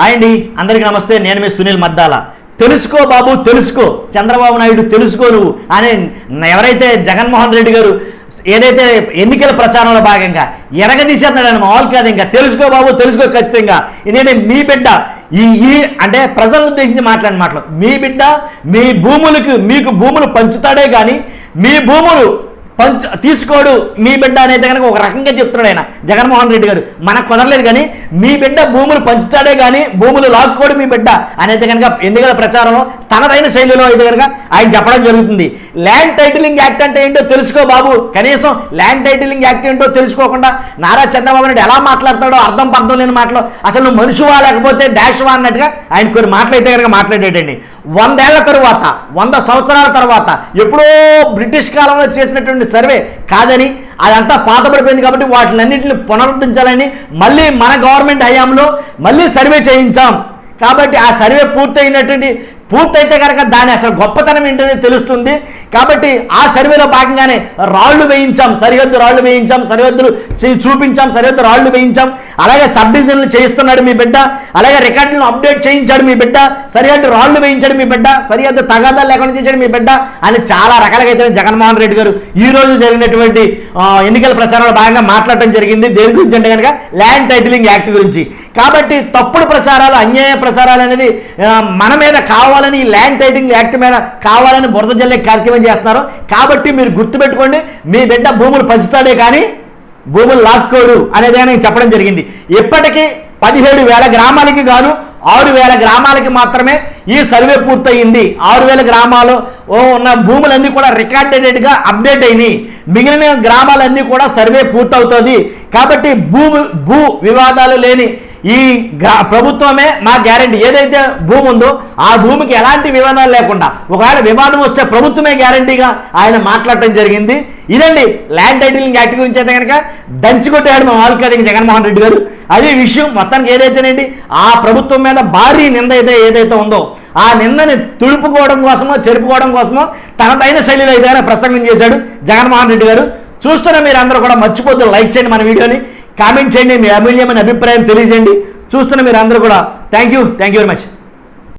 Hi అండి. అందరికీ నమస్తే. నేను మీ సునీల్ మద్దాల. తెలుసుకో బాబు తెలుసుకో. చంద్రబాబు నాయుడు తెలుసుకో నువ్వు. అని ఎవరైతే జగన్మోహన్ రెడ్డి గారు ఏదైతే ఎన్నికల ప్రచారంలో భాగంగా ఎరగదీసేస్తున్నాడు మామూలు కాదు ఇంకా. తెలుసుకో బాబు తెలుసుకో ఖచ్చితంగా. ఇదేంటి మీ బిడ్డ ఈ ఈ అంటే ప్రజలను ఉద్దేశించి మాట్లాడిన మాటలు. మీ బిడ్డ మీ భూములకు మీకు భూములు పంచుతాడే కానీ మీ భూములు పంచు తీసుకోడు మీ బిడ్డ అనేది కనుక ఒక రకంగా చెప్తున్నాడు ఆయన. జగన్మోహన్ రెడ్డి గారు మనకు కుదరలేదు కానీ మీ బిడ్డ భూములు పంచుతాడే కానీ భూములు లాక్కోడు మీ బిడ్డ అనేది కనుక ఎన్నికల ప్రచారంలో తనదైన శైలిలో అయితే కనుక ఆయన చెప్పడం జరుగుతుంది. ల్యాండ్ టైటిలింగ్ యాక్ట్ అంటే ఏంటో తెలుసుకో బాబు. కనీసం ల్యాండ్ టైటిలింగ్ యాక్ట్ ఏంటో తెలుసుకోకుండా నారా చంద్రబాబు నాయుడు ఎలా మాట్లాడతాడో అర్థం పర్థం లేని మాటలు. అసలు నువ్వు మనుషువా లేకపోతే డాష్వా అన్నట్టుగా ఆయన కొన్ని మాటలు అయితే కనుక మాట్లాడేటండి. వందేళ్ళ తరువాత వంద సంవత్సరాల తర్వాత ఎప్పుడో బ్రిటిష్ కాలంలో చేసినటువంటి సర్వే కాదని అదంతా పాతపడిపోయింది కాబట్టి వాటిని అన్నింటిని పునరుద్ధరించాలని మళ్ళీ మన గవర్నమెంట్ హయాంలో మళ్ళీ సర్వే చేయించాం. కాబట్టి ఆ సర్వే పూర్తయినటువంటి పూర్తయితే కనుక దాని అసలు గొప్పతనం ఏంటనే తెలుస్తుంది. కాబట్టి ఆ సర్వేలో భాగంగానే రాళ్ళు వేయించాం సరిహద్దు రాళ్ళు వేయించాం సరిహద్దులు చూపించాం సరిహద్దు రాళ్ళు వేయించాం. అలాగే సబ్ డివిజన్లు చేయిస్తున్నాడు మీ బిడ్డ అలాగే రికార్డులను అప్డేట్ చేయించాడు మీ బిడ్డ సరిహద్దు రాళ్ళు వేయించాడు మీ బిడ్డ సరిహద్దు తగాదాలు లేకుండా చేశాడు మీ బిడ్డ అని చాలా రకాలుగా అయితే జగన్మోహన్ రెడ్డి గారు ఈ రోజు జరిగినటువంటి ఎన్నికల ప్రచారంలో భాగంగా మాట్లాడటం జరిగింది. దేని గురించి అంటే కనుక ల్యాండ్ టైటిలింగ్ యాక్ట్ గురించి. కాబట్టి తప్పుడు ప్రచారాలు అన్యాయ ప్రచారాలు అనేది మన మీద కావాలి కావాలని ఈ ల్యాండ్ టైటింగ్ యాక్ట్ మీద కావాలని బురద జల్లే కార్యక్రమం చేస్తున్నారు. కాబట్టి మీరు గుర్తుపెట్టుకోండి మీ బిడ్డ భూములు పంచుతాడే కానీ భూములు లాక్కోడు అనేది నేను చెప్పడం జరిగింది. ఇప్పటికీ పదిహేడు వేల గ్రామాలకి గాను ఆరు వేల గ్రామాలకి మాత్రమే ఈ సర్వే పూర్తయింది. ఆరు వేల గ్రామాలు ఓ ఉన్న భూములన్నీ కూడా రికార్డెడ్గా అప్డేట్ అయినాయి. మిగిలిన గ్రామాలన్నీ కూడా సర్వే పూర్తవుతుంది. కాబట్టి భూ భూ వివాదాలు లేని ఈ ప్రభుత్వమే మా గ్యారంటీ. ఏదైతే భూమి ఉందో ఆ భూమికి ఎలాంటి వివాదాలు లేకుండా ఒకవేళ వివాదం వస్తే ప్రభుత్వమే గ్యారంటీగా ఆయన మాట్లాడటం జరిగింది. ఇదండి ల్యాండ్ టైటిలింగ్ యాక్ట్ గురించి అయితే కనుక దంచికొట్టాడు మా వాళ్ళు కాదు జగన్మోహన్ రెడ్డి గారు. అదే విషయం మొత్తానికి ఏదైతేనండి ఆ ప్రభుత్వం మీద భారీ నింద అయితే ఏదైతే ఉందో ఆ నిందని తుడుపుకోవడం కోసమో చెరుపుకోవడం కోసమో తనదైన శైలిలో ఏదైనా ప్రసంగం చేశాడు జగన్మోహన్ రెడ్డి గారు. చూస్తున్న మీరు అందరూ కూడా మర్చిపోద్దు లైక్ చేయండి మన వీడియోని. కామెంట్ చేయండి మీ అమూల్యమైన అభిప్రాయం తెలియజేయండి. చూస్తున్న మీరు అందరూ కూడా thank you thank you very much